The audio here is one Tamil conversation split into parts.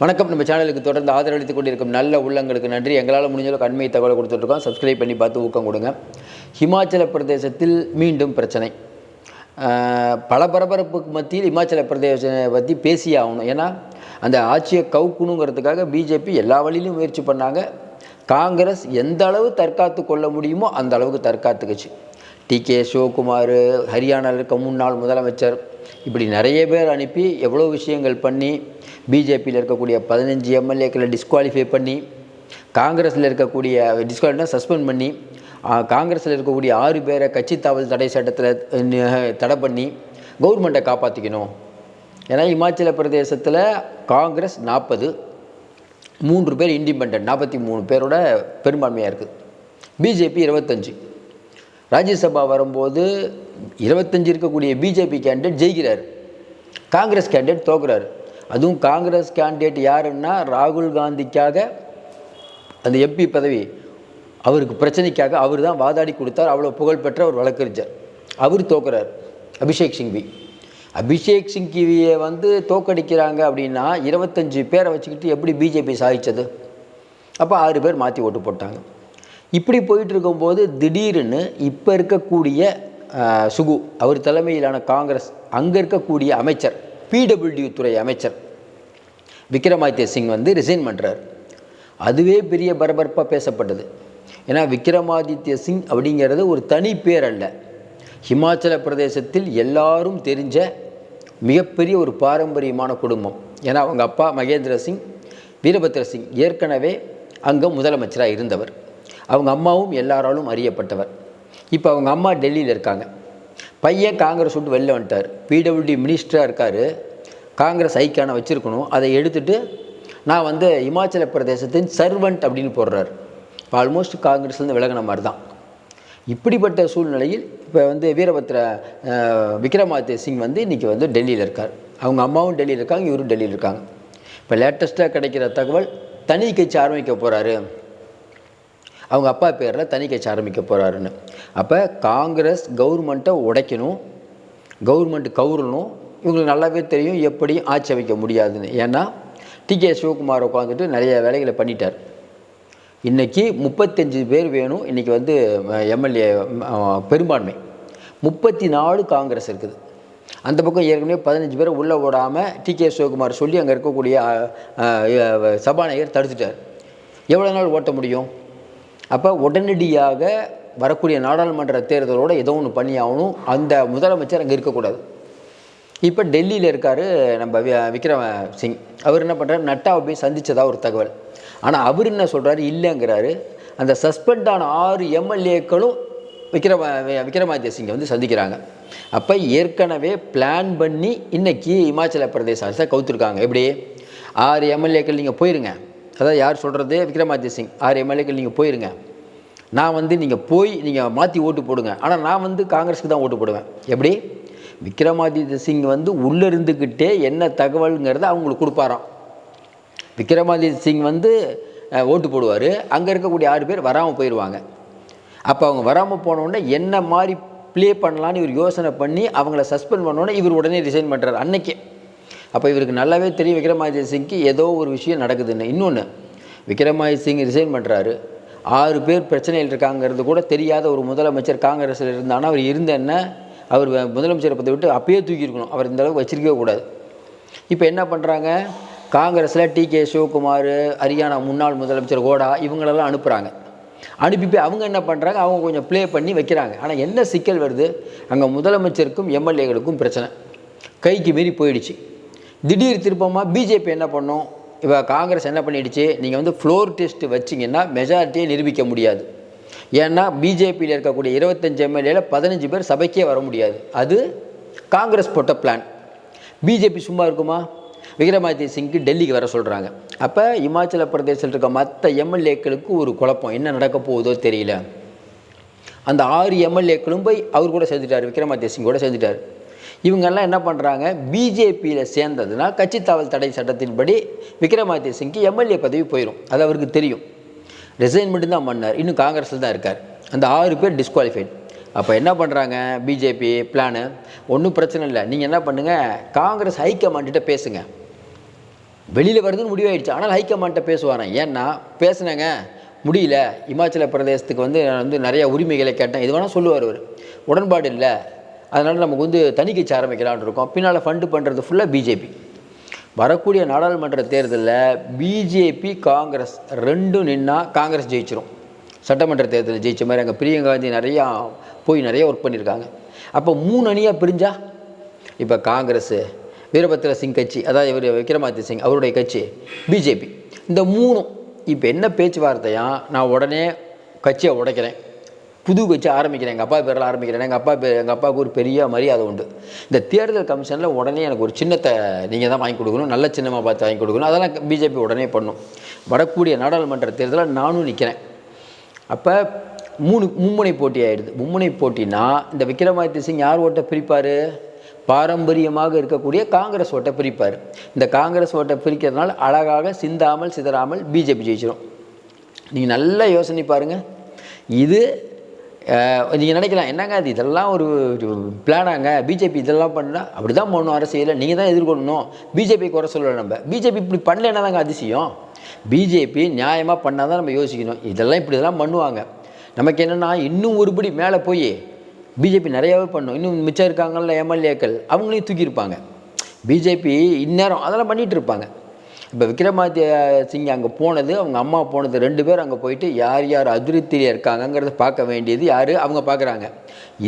வணக்கம். நம்ம சேனலுக்கு தொடர்ந்து ஆதரவளித்துக் கொண்டிருக்கும் நல்ல உள்ளங்களுக்கு நன்றி. எங்களால் முடிஞ்சளவுக்கு அண்மை தகவலை கொடுத்துட்ருக்கோம். சப்ஸ்கிரைப் பண்ணி பார்த்து ஊக்கம் கொடுங்க. ஹிமாச்சல பிரதேசத்தில் மீண்டும் பிரச்சனை. பல பரபரப்புக்கு மத்தியில் இமாச்சல பிரதேசத்தை பற்றி பேசியே ஆகணும். ஏன்னா அந்த ஆட்சியை கவுக்கணுங்கிறதுக்காக பிஜேபி எல்லா வழியிலும் முயற்சி பண்ணாங்க. காங்கிரஸ் எந்த அளவு தற்காத்து கொள்ள முடியுமோ அந்த அளவுக்கு தற்காத்துக்குச்சு. டி கே சிவகுமார் ஹரியானாவில் இருக்க முன்னாள் முதலமைச்சர் இப்படி நிறைய பேர் அனுப்பி எவ்வளோ விஷயங்கள் பண்ணி பிஜேபியில் இருக்கக்கூடிய பதினஞ்சு எம்எல்ஏக்களை டிஸ்குவாலிஃபை பண்ணி காங்கிரஸில் இருக்கக்கூடிய டிஸ்குவாலிஃபை சஸ்பெண்ட் பண்ணி காங்கிரஸில் இருக்கக்கூடிய ஆறு பேரை கட்சி தாவல் தடை சட்டத்தில் தடை பண்ணி கவர்மெண்ட்டை காப்பாற்றிக்கணும் ஏன்னா இமாச்சல பிரதேசத்தில் காங்கிரஸ் நாற்பது மூன்று பேர் இண்டிபெண்ட் நாற்பத்தி மூணு பேரோட பெரும்பான்மையாக இருக்குது பிஜேபி இருபத்தஞ்சு. ராஜ்யசபா வரும்போது இருபத்தஞ்சு இருக்கக்கூடிய பிஜேபி கேண்டிடேட் ஜெயிக்கிறார். காங்கிரஸ் கேண்டிடேட் தோக்குறாரு. அதுவும் காங்கிரஸ் கேண்டிடேட் யாருன்னா ராகுல் காந்திக்காக அந்த எம்பி பதவி அவருக்கு பிரச்சனைக்காக அவர் தான் வாதாடி கொடுத்தார். அவ்வளோ புகழ்பெற்ற ஒரு வழக்கறிஞர். அவர் தோக்குறார் அபிஷேக் சிங்வி. அபிஷேக் சிங்கிவியை வந்து தோக்கடிக்கிறாங்க அப்படின்னா இருபத்தஞ்சு பேரை வச்சுக்கிட்டு எப்படி பிஜேபி சாதித்தது அப்போ ஆறு பேர் மாற்றி ஓட்டு போட்டாங்க. இப்படி போயிட்டு இருக்கும்போது திடீர்னு இப்போ இருக்கக்கூடிய சுகு அவர் தலைமையிலான காங்கிரஸ் அங்கே இருக்கக்கூடிய அமைச்சர் பிடபிள்யூ துறை அமைச்சர். விக்ரமாதித்ய சிங் வந்து ரிசைன் பண்ணுறார் அதுவே பெரிய பரபரப்பாக பேசப்பட்டது. ஏன்னா விக்ரமாதித்ய சிங் அப்படிங்கிறது ஒரு தனி பேர் அல்ல. ஹிமாச்சல பிரதேசத்தில் எல்லாரும் தெரிஞ்ச மிகப்பெரிய ஒரு பாரம்பரியமான குடும்பம். ஏன்னா அவங்க அப்பா மகேந்திர சிங் வீரபத்ர சிங் ஏற்கனவே அங்கே முதலமைச்சராக இருந்தவர். அவங்க அம்மாவும் எல்லாராலும் அறியப்பட்டவர். இப்போ அவங்க அம்மா டெல்லியில் இருக்காங்க. பையன் காங்கிரஸ் விட்டு வெளில வந்துட்டார். பிடபிள்யூடி மினிஸ்டராக இருக்கார். காங்கிரஸ் ஐக்கான வச்சுருக்கணும். அதை எடுத்துட்டு நான் வந்து இமாச்சல பிரதேசத்தின் சர்வன்ட் அப்படின்னு போடுறார். இப்போ ஆல்மோஸ்ட் காங்கிரஸ்லேருந்து விலகின மாதிரி தான் இப்படிப்பட்ட சூழ்நிலையில் இப்போ வந்து வீரபத்ர விக்ரமாதித்ய சிங் வந்து இன்றைக்கி வந்து டெல்லியில் இருக்கார். அவங்க அம்மாவும் டெல்லியில் இருக்காங்க இவரும் டெல்லியில் இருக்காங்க. இப்போ லேட்டஸ்ட்டாக கிடைக்கிற தகவல் தனி கட்சி ஆரம்பிக்க போகிறாரு அவங்க அப்பா பேரில் தனி கட்சி ஆரம்பிக்க போகிறாருன்னு அப்போ காங்கிரஸ் கவர்மெண்ட்டை உடைக்கணும் கவர்மெண்ட் கவுரணும். இவங்களுக்கு நல்லாவே தெரியும் எப்படி ஆட்சி அமைக்க முடியாதுன்னு. ஏன்னா டி. கே. சிவகுமார் உட்காந்துட்டு நிறைய வேலைகளை பண்ணிட்டார். இன்றைக்கி முப்பத்தஞ்சு பேர் வேணும். இன்றைக்கி வந்து எம்எல்ஏ பெரும்பான்மை. முப்பத்தி நாலு காங்கிரஸ் இருக்குது. அந்த பக்கம் ஏற்கனவே பதினஞ்சு பேரை உள்ளே ஓடாமல் டி. கே. சிவகுமார் சொல்லி அங்கே இருக்கக்கூடிய சபாநாயகர் தடுத்துட்டார். எவ்வளோ நாள் ஓட்ட முடியும்? அப்போ உடனடியாக வரக்கூடிய நாடாளுமன்ற தேர்தலோடு ஏதோ ஒன்று பண்ணி ஆகணும் அந்த முதலமைச்சர் அங்கே இருக்கக்கூடாது. இப்போ டெல்லியில் இருக்கார் நம்ம விக்ரம சிங். அவர் என்ன பண்ணுறாரு நட்டாவை போய் சந்தித்ததாக ஒரு தகவல். ஆனால் அவர் என்ன சொல்கிறாரு இல்லைங்கிறாரு. அந்த சஸ்பெண்ட் ஆன ஆறு எம்எல்ஏக்களும் விக்ரம விக்ரமாதித்ய சிங்கை வந்து சந்திக்கிறாங்க. அப்போ ஏற்கனவே பிளான் பண்ணி இன்றைக்கி இமாச்சல பிரதேச அரசை கவுத்துருக்காங்க. எப்படி? ஆறு எம்எல்ஏக்கள் நீங்கள் போயிருங்க. அதாவது யார் சொல்கிறது விக்ரமாதித்ய சிங் ஆறு எம்எல்ஏக்கள் நீங்கள் போயிருங்க. நான் வந்து நீங்கள் போய் நீங்கள் மாற்றி ஓட்டு போடுங்க. ஆனால் நான் வந்து காங்கிரஸுக்கு தான் ஓட்டு போடுவேன். எப்படி? விக்ரமாதித்ய சிங் வந்து உள்ளே இருந்துக்கிட்டே என்ன தகவலுங்கிறத அவங்களுக்கு கொடுப்பாராம். விக்ரமாதித்ய சிங் வந்து ஓட்டு போடுவார். அங்கே இருக்கக்கூடிய ஆறு பேர் வராமல் போயிடுவாங்க அப்போ அவங்க வராமல் போனோடனே என்ன மாதிரி ப்ளே பண்ணலான்னு இவர் யோசனை பண்ணி அவங்கள சஸ்பெண்ட் பண்ணோன்னே இவர் உடனே ரிசைன் பண்ணுறாரு அன்னைக்கே. அப்போ இவருக்கு நல்லாவே தெரியும் விக்ரமாதித்ய சிங்க்கு ஏதோ ஒரு விஷயம் நடக்குதுன்னு. இன்னொன்று விக்ரமாதித்ய சிங் ரிசைன் பண்ணுறாரு ஆறு பேர் பிரச்சனையில் இருக்காங்கிறது கூட தெரியாத ஒரு முதலமைச்சர் காங்கிரஸில் இருந்தானா அவர் இருந்தன்ன அவர் முதலமைச்சரை பற்றி விட்டு அப்பயே தூக்கியிருக்கணும் அவர் இந்த அளவுக்கு வச்சிருக்கவே கூடாது. இப்போ என்ன பண்ணுறாங்க காங்கிரஸில் டி கே சிவகுமார் ஹரியானா முன்னாள் முதலமைச்சர் கோடா இவங்களெல்லாம் அனுப்புகிறாங்க அனுப்பி போய் அவங்க என்ன பண்ணுறாங்க அவங்க கொஞ்சம் ப்ளே பண்ணி வைக்கிறாங்க. ஆனால் என்ன சிக்கல் வருது? அங்கே முதலமைச்சருக்கும் எம்எல்ஏகளுக்கும் பிரச்சனை. கைக்கு மீறி போயிடுச்சு. திடீர் திருப்பமாக பிஜேபி என்ன பண்ணும்? இப்போ காங்கிரஸ் என்ன பண்ணிடுச்சு? நீங்கள் வந்து ஃப்ளோர் டெஸ்ட் வச்சிங்கன்னா மெஜாரிட்டியை நிரூபிக்க முடியாது. ஏன்னா பிஜேபியில் இருக்கக்கூடிய இருபத்தஞ்சு எம்எல்ஏல பதினஞ்சு பேர் சபைக்கே வர முடியாது. அது காங்கிரஸ் போட்ட பிளான் பிஜேபி சும்மா இருக்குமா? விக்ரமாதித்ய சிங்க்கு டெல்லிக்கு வர சொல்கிறாங்க அப்போ இமாச்சல பிரதேசத்தில் இருக்க மற்ற எம்எல்ஏக்களுக்கு ஒரு குழப்பம். என்ன நடக்க போகுதோ தெரியல. அந்த ஆறு எம்எல்ஏக்களும் போய் அவர் கூட சேர்ந்துட்டார். விக்ரமாதித்ய சிங் கூட சேர்ந்துட்டார். இவங்கெல்லாம் என்ன பண்ணுறாங்க பிஜேபியில் சேர்ந்ததுன்னா கட்சி தாவல் தடை சட்டத்தின்படி விக்ரமாதித்ய சிங்க்கு எம்எல்ஏ பதவி போயிடும் அது அவருக்கு தெரியும். ரிசைன் மட்டும்தான் பண்ணார். இன்னும் காங்கிரஸில் தான் இருக்கார். அந்த ஆறு பேர் டிஸ்குவாலிஃபைட் அப்போ என்ன பண்ணுறாங்க பிஜேபி பிளானு ஒன்றும் பிரச்சனை இல்லை. நீங்கள் என்ன பண்ணுங்கள் காங்கிரஸ் ஹைகமாண்டிட்ட பேசுங்க. வெளியில் வருதுன்னு முடிவாயிடுச்சு. ஆனால் ஹைகமாண்ட்டை பேசுவாராம். ஏன்னா பேசுனேங்க. முடியல. இமாச்சல பிரதேசத்துக்கு வந்து நான் வந்து நிறைய உரிமைகளை கேட்டேன். இது வேணால் சொல்லுவார் அவர். உடன்பாடு இல்லை. அதனால் நமக்கு வந்து தணிக்கை ஆரம்பிக்கலான் இருக்கோம். பின்னால் ஃபண்டு பண்ணுறது ஃபுல்லாக பிஜேபி வரக்கூடிய நாடாளுமன்ற தேர்தலில் பிஜேபி காங்கிரஸ் ரெண்டும் நின்னா காங்கிரஸ் ஜெயிச்சிரும். சட்டமன்ற தேர்தலில் ஜெயிச்ச மாதிரி அங்கே பிரியங்கா காந்தி நிறையா போய் நிறைய ஒர்க் பண்ணியிருக்காங்க அப்போ மூணு அணியாக பிரிஞ்சா? இப்போ காங்கிரஸ் வீரபத்ர சிங் கட்சி அதாவது இவர் விக்ரமாதித்ய சிங் அவருடைய கட்சி பிஜேபி இந்த மூணும் இப்போ என்ன பேச்சுவார்த்தையாக நான் உடனே கட்சியை உடைக்கிறேன். புது கட்சி ஆரம்பிக்கிறேன். எங்கள் அப்பா பேரில் ஆரம்பிக்கிறேன். எங்கள் அப்பா பேர் எங்கள் அப்பாவுக்கு ஒரு பெரிய மரியாதை உண்டு. இந்த தேர்தல் கமிஷனில் உடனே எனக்கு ஒரு சின்னத்தை நீங்கள் தான் வாங்கி கொடுக்கணும். நல்ல சின்னமாக பார்த்து வாங்கி கொடுக்கணும். அதெல்லாம் பிஜேபி உடனே பண்ணும். வரக்கூடிய நாடாளுமன்ற தேர்தலில் நானும் நிற்கிறேன் அப்போ மூணு மும்முனை போட்டி ஆயிடுது. மும்முனை போட்டினா இந்த விக்ரமாதித்ய சிங் யார் ஓட்டை பிரிப்பார்? பாரம்பரியமாக இருக்கக்கூடிய காங்கிரஸ் ஓட்டை பிரிப்பார். இந்த காங்கிரஸ் ஓட்டை பிரிக்கிறதுனால அழகாக சிந்தாமல் சிதறாமல் பிஜேபி ஜெயிச்சிடும் நீங்கள் நல்லா யோசனை பாருங்கள் இது நீங்கள் நினைக்கலாம் என்னங்க அது? இதெல்லாம் ஒரு பிளானாங்க. பிஜேபி இதெல்லாம் பண்ணால் அப்படி தான் போகணும் அரசியலை நீங்கள் தான் எதிர்கொள்ளணும். பிஜேபி குறை சொல்லலை நம்ம. பிஜேபி இப்படி பண்ணலன்னா தாங்க அதிசயம்? பிஜேபி நியாயமாக பண்ணால் தான் நம்ம யோசிக்கணும். இதெல்லாம் இப்படி இதெல்லாம் பண்ணுவாங்க. நமக்கு என்னென்னா இன்னும் ஒருபடி மேலே போய் பிஜேபி நிறையாவே பண்ணும். இன்னும் மிச்சம் இருக்காங்கல்ல எம்எல்ஏக்கள் அவங்களையும் தூக்கியிருப்பாங்க. பிஜேபி இந்நேரம் அதெல்லாம் பண்ணிகிட்டு இருப்பாங்க. இப்போ விக்ரமாதித்ய சிங் அங்கே போனது அவங்க அம்மா போனது ரெண்டு பேர் அங்கே போயிட்டு யார் யார் அதிருப்தியில் இருக்காங்கங்கிறத பார்க்க வேண்டியது யார்? அவங்க பார்க்குறாங்க.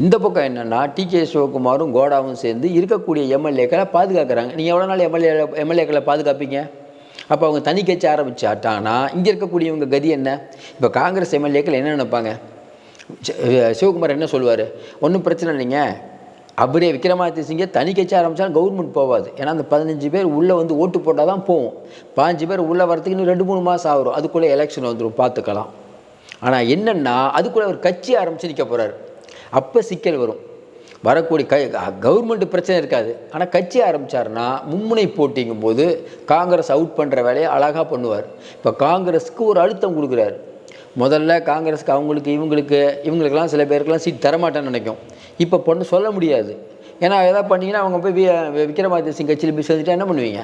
இந்த பக்கம் என்னென்னா டி கே சிவகுமாரும் கோடாவும் சேர்ந்து இருக்கக்கூடிய எம்எல்ஏக்களை பாதுகாக்கிறாங்க. நீங்கள் எவ்வளோ நாள் எம்எல்ஏ எம்எல்ஏக்களை பாதுகாப்பீங்க? அப்போ அவங்க தனி கட்சி ஆரம்பிச்சாட்டாங்கன்னா இங்கே இருக்கக்கூடியவங்க கதி என்ன? இப்போ காங்கிரஸ் எம்எல்ஏக்கள் என்ன நினைப்பாங்க? சிவகுமார் என்ன சொல்லுவார்? ஒன்றும் பிரச்சனை இல்லைங்க. அப்படியே விக்ரமாதித்ய சிங்கை தனி கட்சி ஆரம்பித்தாலும் கவர்மெண்ட் போகாது ஏன்னா அந்த பதினஞ்சு பேர் உள்ளே வந்து ஓட்டு போட்டால் தான் போகும் பாஞ்சு பேர் உள்ளே வரத்துக்கு இன்னும் ரெண்டு மூணு மாதம் ஆகும் அதுக்குள்ளே எலெக்ஷன் வந்துடும் பார்த்துக்கலாம். ஆனால் என்னென்னா அதுக்குள்ளே அவர் கட்சி ஆரம்பித்து நிற்க போகிறார் அப்போ சிக்கல் வரும். வரக்கூடிய க கவர்மெண்ட் பிரச்சனை இருக்காது. ஆனால் கட்சி ஆரம்பித்தார்னா மும்முனை போட்டிங்கும் போது காங்கிரஸ் அவுட் பண்ணுற வேலையை அழகாக பண்ணுவார். இப்போ காங்கிரஸுக்கு ஒரு அழுத்தம் கொடுக்குறாரு. முதல்ல காங்கிரஸுக்கு அவங்களுக்கு இவங்களுக்கு இவங்களுக்கெல்லாம் சில பேருக்கெல்லாம் சீட் தரமாட்டேன்னு நினைக்கும். இப்போ பொண்ணு சொல்ல முடியாது. ஏன்னா எதாவது பண்ணிங்கன்னா அவங்க போய் வி- விக்ரமாதித்ய சிங் கட்சியில் போய் சேர்ந்துட்டா என்ன பண்ணுவீங்க?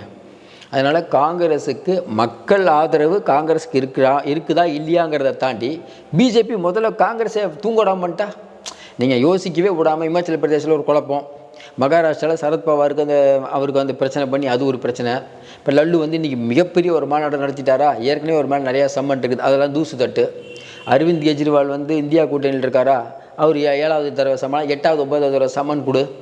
அதனால் காங்கிரஸுக்கு மக்கள் ஆதரவு காங்கிரஸுக்கு இருக்கிறா இருக்குதா இல்லையாங்கிறத தாண்டி பிஜேபி முதல்ல காங்கிரஸை தூங்கடாம பண்ணிட்டா? நீங்கள் யோசிக்கவே விடாமல் இமாச்சல பிரதேசில் ஒரு குழப்பம். மகாராஷ்டிராவில் சரத்பவாருக்கு அந்த அவருக்கு வந்து பிரச்சனை பண்ணி அது ஒரு பிரச்சனை. இப்போ லல்லு வந்து இன்றைக்கி மிகப்பெரிய ஒரு மாநாடு நடத்திட்டாரா? ஏற்கனவே ஒரு மாதிரி நிறையா சம்மன் இருக்குது. அதெல்லாம் தூசு தட்டு. அரவிந்த் கெஜ்ரிவால் வந்து இந்தியா கூட்டணியில் இருக்காரா? அவர் ஏ- ஏழாவது தடவை சம்மன் எட்டாவது ஒன்பதாவது தடவை சம்மன் கொடு.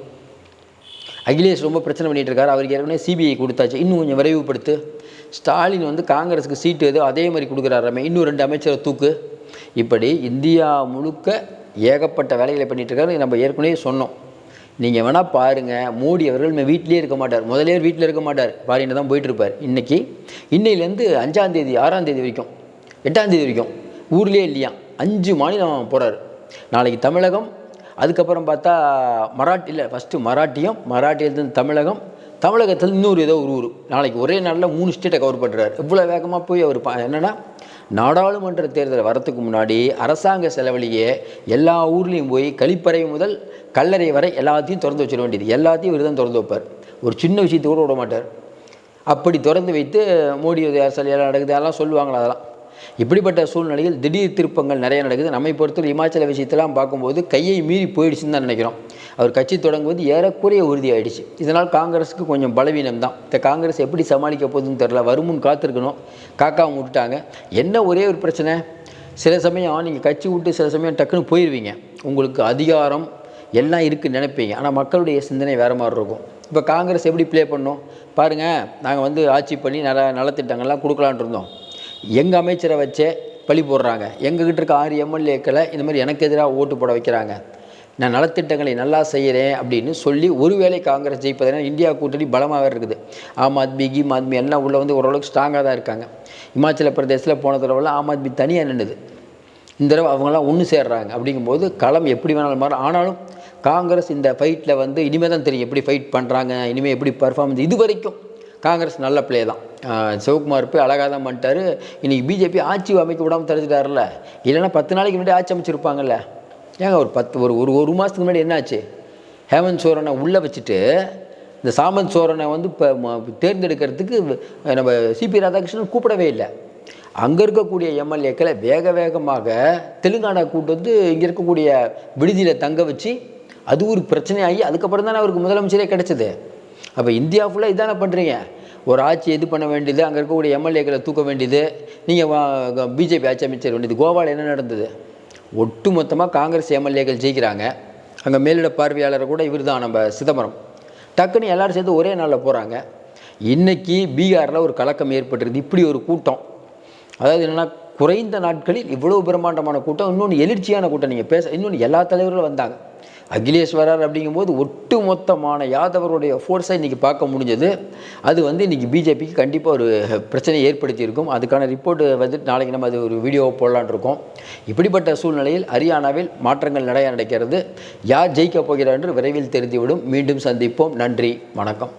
அகிலேஷ் ரொம்ப பிரச்சனை பண்ணிகிட்டு இருக்காரு. அவருக்கு ஏற்கனவே சிபிஐ கொடுத்தாச்சு. இன்னும் கொஞ்சம் விரைவுபடுத்து. ஸ்டாலின் வந்து காங்கிரஸுக்கு சீட்டு ஏதோ அதே மாதிரி கொடுக்குறாருமே இன்னும் ரெண்டு அமைச்சரை தூக்கு. இப்படி இந்தியா முழுக்க ஏகப்பட்ட வேலைகளை பண்ணிட்டு இருக்காரு. நம்ம ஏற்கனவே சொன்னோம். நீங்கள் வேணால் பாருங்கள் மோடி அவர்கள் வீட்டிலே இருக்க மாட்டார். முதலே வீட்டில் இருக்க மாட்டார். ஃபாரினில் தான் போயிட்டுருப்பார். இன்றைக்கி இன்னையிலேருந்து அஞ்சாந்தேதி ஆறாம் தேதி வரைக்கும் எட்டாம் தேதி வரைக்கும் ஊர்லேயே இல்லையா? அஞ்சு மாநிலம் போகிறார் நாளைக்கு தமிழகம் அதுக்கப்புறம் பார்த்தா மராட்டியில் ஃபஸ்ட்டு மராட்டியம் மராட்டியிலேருந்து தமிழகம் தமிழகத்தில் இன்னொரு ஏதோ ஒரு ஊர். நாளைக்கு ஒரே நாளில் மூணு ஸ்டேட்டை கவர் பண்ணுறாரு இவ்வளோ வேகமாக போய் அவர் பா என்னென்னா நாடாளுமன்ற தேர்தல் வரத்துக்கு முன்னாடி அரசாங்க செலவழியே எல்லா ஊர்லேயும் போய் கழிப்பறை முதல் கல்லறை வரை எல்லாத்தையும் திறந்து வச்சிட வேண்டியது. எல்லாத்தையும் இவர் தான் திறந்து வைப்பார். ஒரு சின்ன விஷயத்தை கூட விட மாட்டார். அப்படி திறந்து வைத்து மோடி அரசல் எல்லாம் நடக்குது அதெல்லாம் சொல்லுவாங்களா அதெல்லாம்? இப்படிப்பட்ட சூழ்நிலையில் திடீர் திருப்பங்கள் நிறைய நடக்குது. நம்மை பொறுத்தவரை இமாச்சல விஷயத்தெல்லாம் பார்க்கும்போது கையை மீறி போயிடுச்சுன்னு தான் நினைக்கிறோம். அவர் கட்சி தொடங்குவது ஏறக்குறைய உறுதியாயிடுச்சு. இதனால் காங்கிரஸுக்கு கொஞ்சம் பலவீனம் தான். இந்த காங்கிரஸ் எப்படி சமாளிக்க போகுதுன்னு தெரில வருமுன் காத்திருக்கணும். காக்காவை விட்டுட்டாங்க. என்ன ஒரே ஒரு பிரச்சனை? சில சமயம் நீங்கள் கட்சி விட்டு சில சமயம் டக்குன்னு போயிடுவீங்க உங்களுக்கு அதிகாரம் எல்லாம் இருக்குன்னு நினைப்பீங்க. ஆனால் மக்களுடைய சிந்தனை வேறு மாதிரி இருக்கும். இப்போ காங்கிரஸ் எப்படி ப்ளே பண்ணோம்? பாருங்கள் நாங்கள் வந்து ஆட்சி பண்ணி நல நலத்திட்டங்கள்லாம் கொடுக்கலான் இருந்தோம். எங்கள் அமைச்சரை வச்சே பழி போடுறாங்க. எங்ககிட்ட இருக்க ஆறு எம்எல்ஏக்களை இந்த மாதிரி எனக்கு எதிராக ஓட்டு போட வைக்கிறாங்க. நான் நலத்திட்டங்களை நல்லா செய்கிறேன் அப்படின்னு சொல்லி ஒருவேளை காங்கிரஸ் ஜெயிப்பதுனா இந்தியா கூட்டணி பலமாக இருக்குது. ஆம் ஆத்மி கீம் ஆத்மி எல்லாம் உள்ளே வந்து ஓரளவுக்கு ஸ்ட்ராங்காக தான் இருக்காங்க. இமாச்சல பிரதேசத்தில் போன தடவைலாம் ஆம் ஆத்மி தனியாக நின்றுது இந்த தடவை அவங்களாம் ஒன்று சேர்றாங்க. அப்படிங்கும்போது களம் எப்படி வேணாலும் மாறும். ஆனாலும் காங்கிரஸ் இந்த ஃபைட்டில் வந்து இனிமேல் தான் தெரியும் எப்படி ஃபைட் பண்ணுறாங்க இனிமேல் எப்படி பர்ஃபார்மன்ஸ் இது வரைக்கும் காங்கிரஸ் நல்ல பிளே தான். சிவகுமார் போய் அழகாக தான் பண்ணிட்டாரு. இன்றைக்கி பிஜேபி ஆட்சி அமைக்க விடாமல் தெரிஞ்சிட்டார்ல இல்லைன்னா பத்து நாளைக்கு முன்னாடி ஆட்சி அமைச்சிருப்பாங்கல்ல. ஏங்க ஒரு பத்து ஒரு ஒரு ஒரு மாதத்துக்கு முன்னாடி என்னாச்சு? ஹேமந்த் சோரனை உள்ளே வச்சுட்டு இந்த சாமந்த் சோரனை வந்து இப்போ தேர்ந்தெடுக்கிறதுக்கு நம்ம சிபி ராதாகிருஷ்ணன் கூப்பிடவே இல்லை. அங்கே இருக்கக்கூடிய எம்எல்ஏக்களை வேக வேகமாக தெலுங்கானா கூட்டு வந்து இங்கே இருக்கக்கூடிய விடுதியில் தங்க வச்சு அது ஒரு பிரச்சனையாகி அதுக்கப்புறம் தானே அவருக்கு முதலமைச்சரே கிடச்சிது. அப்போ இந்தியா ஃபுல்லாக இதானே பண்ணுறீங்க ஒரு ஆட்சி இது பண்ண வேண்டியது? அங்கே இருக்கக்கூடிய எம்எல்ஏக்களை தூக்க வேண்டியது. நீங்கள் பிஜேபி ஆட்சி அமைச்சர் வேண்டியது. கோவாவில் என்ன நடந்தது? ஒட்டு மொத்தமாக காங்கிரஸ் எம்எல்ஏக்கள் ஜெயிக்கிறாங்க. அங்கே மேலிட பார்வையாளர் கூட இவர் தான் நம்ம சிதம்பரம். டக்குன்னு எல்லாரும் சேர்ந்து ஒரே நாளில் போகிறாங்க இன்றைக்கி பீகாரில் ஒரு கலக்கம் ஏற்பட்டிருக்குது. இப்படி ஒரு கூட்டம். அதாவது என்னென்னா குறைந்த நாட்களில் இவ்வளோ பிரம்மாண்டமான கூட்டம் இன்னொன்று எழுச்சியான கூட்டம். நீங்கள் பேச இன்னொன்று எல்லா தலைவர்களும் வந்தாங்க. அகிலேஷ் வரார் அப்படிங்கும்போது ஒட்டு மொத்தமான யாதவருடைய ஃபோர்ஸை இன்றைக்கி பார்க்க முடிஞ்சது. அது வந்து இன்றைக்கி பிஜேபிக்கு கண்டிப்பாக ஒரு பிரச்சனையை ஏற்படுத்தியிருக்கும். அதுக்கான ரிப்போர்ட் வந்து நாளைக்கு நம்ம அது ஒரு வீடியோவை போடலான் இருக்கோம். இப்படிப்பட்ட சூழ்நிலையில் ஹரியானாவில் மாற்றங்கள் நடைய நடக்கிறது. யார் ஜெயிக்கப் போகிறார் என்று விரைவில் தெரிந்துவிடும். மீண்டும் சந்திப்போம். நன்றி. வணக்கம்.